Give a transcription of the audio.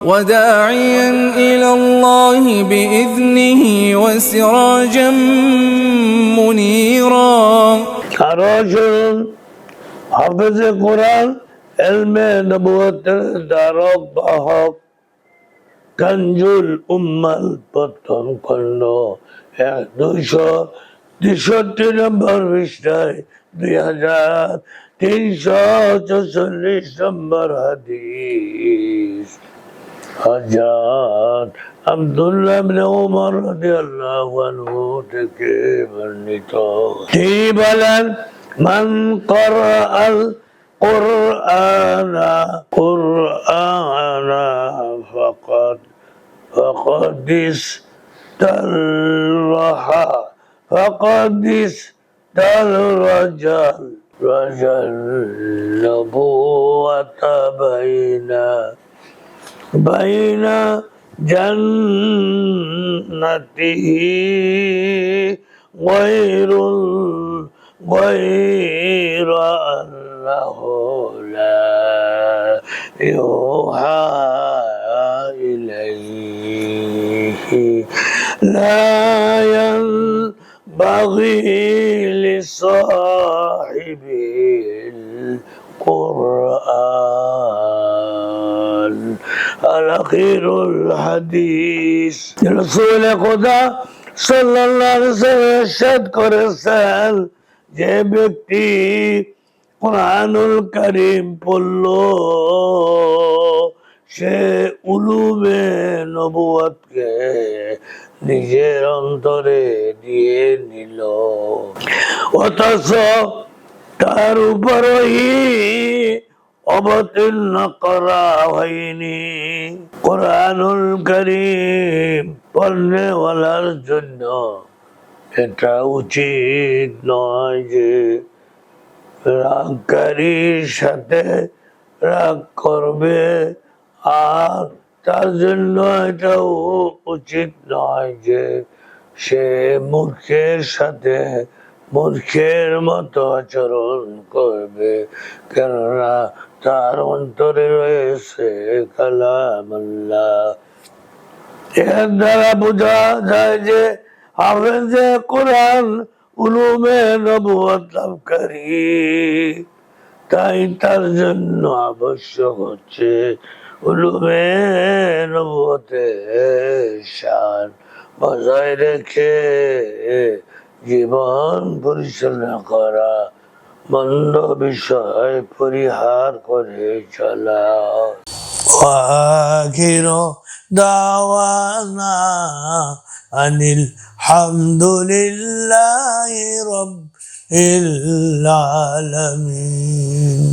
وداعيا إلى الله بإذنه وسراجا منيرا আরো শুনুন হাফেজে কোরআন এলমে নবুয়তের দ্বারক বাহক কাঞ্জুল উম্মাল প্রথম খণ্ড এক দুইশো তেষট্টি নম্বর পৃষ্ঠায় দুই হাজার তিনশো চৌচল্লিশ নম্বর হাদিস حجاج عبد الله بن عمر رضي الله عنه تكيب النطاق تيبلا من قرأ القرآن قرآن فقد فقد استلرح فقد استلرجل رجل نبوة بينا بين جنته غير غير أنه لا يوحى إليه لا ينبغي لصاحبه কালা খিরুল হাদিস রসুল খোদা সাল্লাহ করেছেন, যে ব্যক্তি কোরআনুল করিম পড়ল, সে উলুবে নবুয়কে নিজের অন্তরে দিয়ে নিল। অথচ তার উপরই অবতীর্ণ করা হয়নি। কোরআনুল করিম পড়নেওয়ালার জন্য এটা উচিত নয় যে রাগকারীর সাথে রাগ করবে, আর তার জন্য এটাও উচিত নয় যে সে মূর্খের সাথে মূর্খের মতো আচরণ করবে কেননা তার অন্তরে রয়েছে কালাম এর দ্বারা বোঝা যায় যে হাফেজে কোরআন উলুমে নবুয়ত লাভকারী, তাই তার জন্য আবশ্যক হচ্ছে উলুমে নবুয়তে শান বজায় রেখে জীবন পরিচালনা করা মন্দ বিষয় পরিহার করে চলা وآخر دعوانا أن الحمد لله رب العالمين